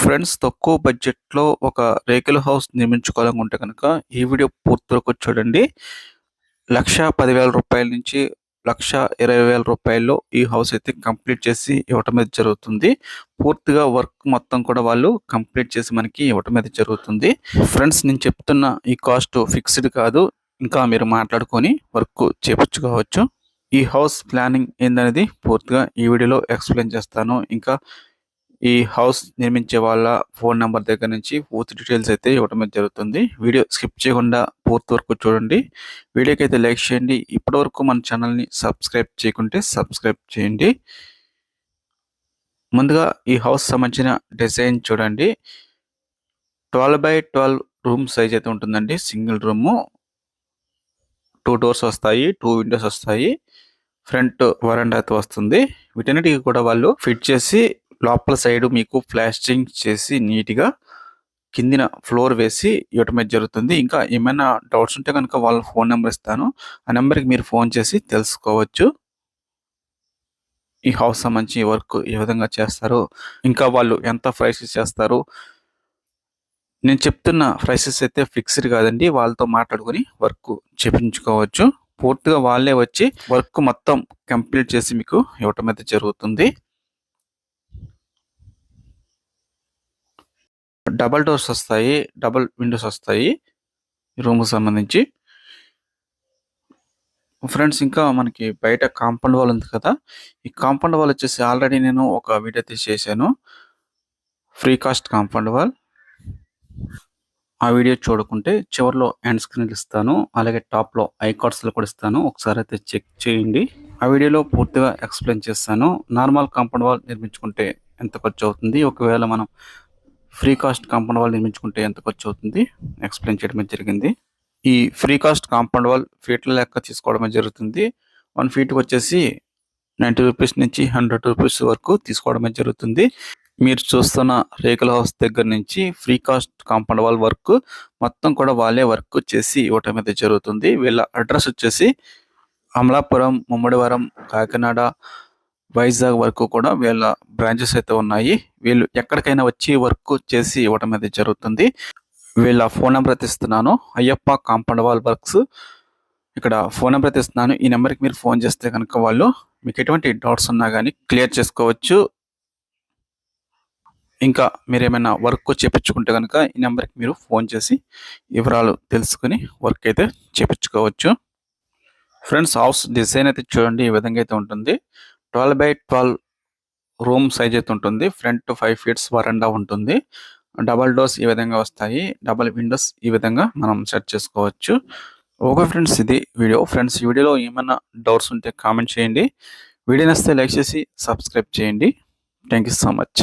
Friends తక్కువ బడ్జెట్లో ఒక రేకుల హౌస్ నిర్మించుకోవాలనుకుంటే కనుక ఈ వీడియో పూర్తి వరకు చూడండి. లక్ష పదివేల రూపాయల నుంచి లక్ష ఇరవై వేల రూపాయల్లో ఈ హౌస్ అయితే కంప్లీట్ చేసి ఇవ్వటం అయితే జరుగుతుంది. పూర్తిగా వర్క్ మొత్తం కూడా వాళ్ళు కంప్లీట్ చేసి మనకి ఇవ్వటం అయితే జరుగుతుంది. ఫ్రెండ్స్ నేను చెప్తున్న ఈ కాస్ట్ ఫిక్స్డ్ కాదు. ఇంకా మీరు మాట్లాడుకొని వర్క్ చేపించుకోవచ్చు ఈ హౌస్ ప్లానింగ్ ఏందనేది పూర్తిగా ఈ వీడియోలో ఎక్స్ప్లెయిన్ చేస్తాను. ఇంకా ఈ హౌస్ నిర్మించే వాళ్ళ ఫోన్ నెంబర్ దగ్గర నుంచి పూర్తి డీటెయిల్స్ అయితే ఇవ్వడం జరుగుతుంది. వీడియో స్కిప్ చేయకుండా పూర్తి వరకు చూడండి. వీడియోకి అయితే లైక్ చేయండి. ఇప్పటి వరకు మన ఛానల్ని సబ్స్క్రైబ్ చేయకుంటే సబ్స్క్రైబ్ చేయండి. ముందుగా ఈ హౌస్ సంబంధించిన డిజైన్ చూడండి. Twelve by twelve room size అయితే ఉంటుందండి. Single room. టూ డోర్స్ వస్తాయి టూ విండోస్ వస్తాయి. ఫ్రంట్ వరండా అయితే వస్తుంది. వీటన్నిటికి కూడా వాళ్ళు ఫిట్ చేసి లోపల సైడ్ మీకు ప్లాస్టింగ్ చేసి నీట్గా కిందిన ఫ్లోర్ వేసి ఇవ్వటమే జరుగుతుంది. ఇంకా ఏమైనా డౌట్స్ ఉంటే కనుక వాళ్ళ ఫోన్ నెంబర్ ఇస్తాను. ఆ నెంబర్కి మీరు ఫోన్ చేసి తెలుసుకోవచ్చు. ఈ హౌస్ సంబంధించి వర్క్ ఏ విధంగా చేస్తారు ఇంకా వాళ్ళు ఎంత ప్రైసెస్ చేస్తారు. నేను చెప్తున్న ప్రైసెస్ అయితే ఫిక్స్డ్ కాదండి. వాళ్ళతో మాట్లాడుకుని వర్క్ చేపించుకోవచ్చు. పూర్తిగా వాళ్ళే వచ్చి వర్క్ మొత్తం కంప్లీట్ చేసి మీకు ఇవ్వటం అయితే జరుగుతుంది. డబల్ డోర్స్ వస్తాయి డబల్ విండోస్ వస్తాయి రూమ్కి సంబంధించి. ఫ్రెండ్స్ ఇంకా మనకి బయట కాంపౌండ్ వాల్ ఉంది కదా ఈ కాంపౌండ్ వాల్ వచ్చేసి ఆల్రెడీ నేను ఒక వీడియో తీసి చేశాను. Free cost compound wall. ఆ వీడియో చూడకుంటే చివరిలో ఎండ్ స్క్రీన్లు ఇస్తాను అలాగే టాప్లో ఐ కార్డ్స్లో కూడా ఇస్తాను. ఒకసారి అయితే చెక్ చేయండి. ఆ వీడియోలో పూర్తిగా ఎక్స్ప్లెయిన్ చేస్తాను. నార్మల్ కాంపౌండ్ వాల్ నిర్మించుకుంటే ఎంత ఖర్చు అవుతుంది? ఒకవేళ మనం ఫ్రీ కాస్ట్ కాంపౌండ్ వాల్ నిర్మించుకుంటే ఎంత ఖర్చు అవుతుంది? ఎక్స్ప్లెయిన్ చేయడం జరిగింది. ఈ ఫ్రీ కాస్ట్ కాంపౌండ్ వాల్ ఫీట్ల లెక్క తీసుకోవడం జరుగుతుంది. వన్ ఫీట్కి వచ్చేసి నైంటీ రూపీస్ నుంచి హండ్రెడ్ రూపీస్ వరకు తీసుకోవడం జరుగుతుంది. మీరు చూస్తున్న రేకుల హౌస్ దగ్గర నుంచి free cost compound wall work మొత్తం కూడా వాళ్ళే వర్క్ చేసి ఇవ్వటం అయితే జరుగుతుంది. వీళ్ళ అడ్రస్ వచ్చేసి అమలాపురం ముమ్మడివరం కాకినాడ వైజాగ్ వరకు కూడా వీళ్ళ బ్రాంచెస్ అయితే ఉన్నాయి. వీళ్ళు ఎక్కడికైనా వచ్చి వర్క్ చేసి ఇవ్వడం అయితే జరుగుతుంది. వీళ్ళ ఫోన్ నెంబర్ అయితే ఇస్తున్నాను. అయ్యప్ప కాంపౌండ్ వాల్ వర్క్స్ ఇక్కడ ఫోన్ నెంబర్ అయితే ఇస్తున్నాను. ఈ నెంబర్కి మీరు ఫోన్ చేస్తే కనుక వాళ్ళు మీకు ఎటువంటి డౌట్స్ ఉన్నా కానీ క్లియర్ చేసుకోవచ్చు. ఇంకా మీరు ఏమైనా వర్క్ చేపించుకుంటే కనుక ఈ నెంబర్కి మీరు ఫోన్ చేసి వివరాలు తెలుసుకుని వర్క్ అయితే చేపించుకోవచ్చు. ఫ్రెండ్స్ హౌస్ డిజైన్ అయితే చూడండి. ఈ విధంగా అయితే ఉంటుంది. Twelve by twelve room size అయితే ఉంటుంది. ఫ్రంట్ ఫైవ్ ఫీట్స్ వరండా ఉంటుంది. డబల్ డోర్స్ ఈ విధంగా వస్తాయి. డబల్ విండోస్ ఈ విధంగా మనం సెట్ చేసుకోవచ్చు. ఓకే ఫ్రెండ్స్ ఇది వీడియో. ఫ్రెండ్స్ వీడియోలో ఏమైనా డౌట్స్ ఉంటే కామెంట్ చేయండి. వీడియో నచ్చితే లైక్ చేసి సబ్స్క్రైబ్ చేయండి. Thank you so much.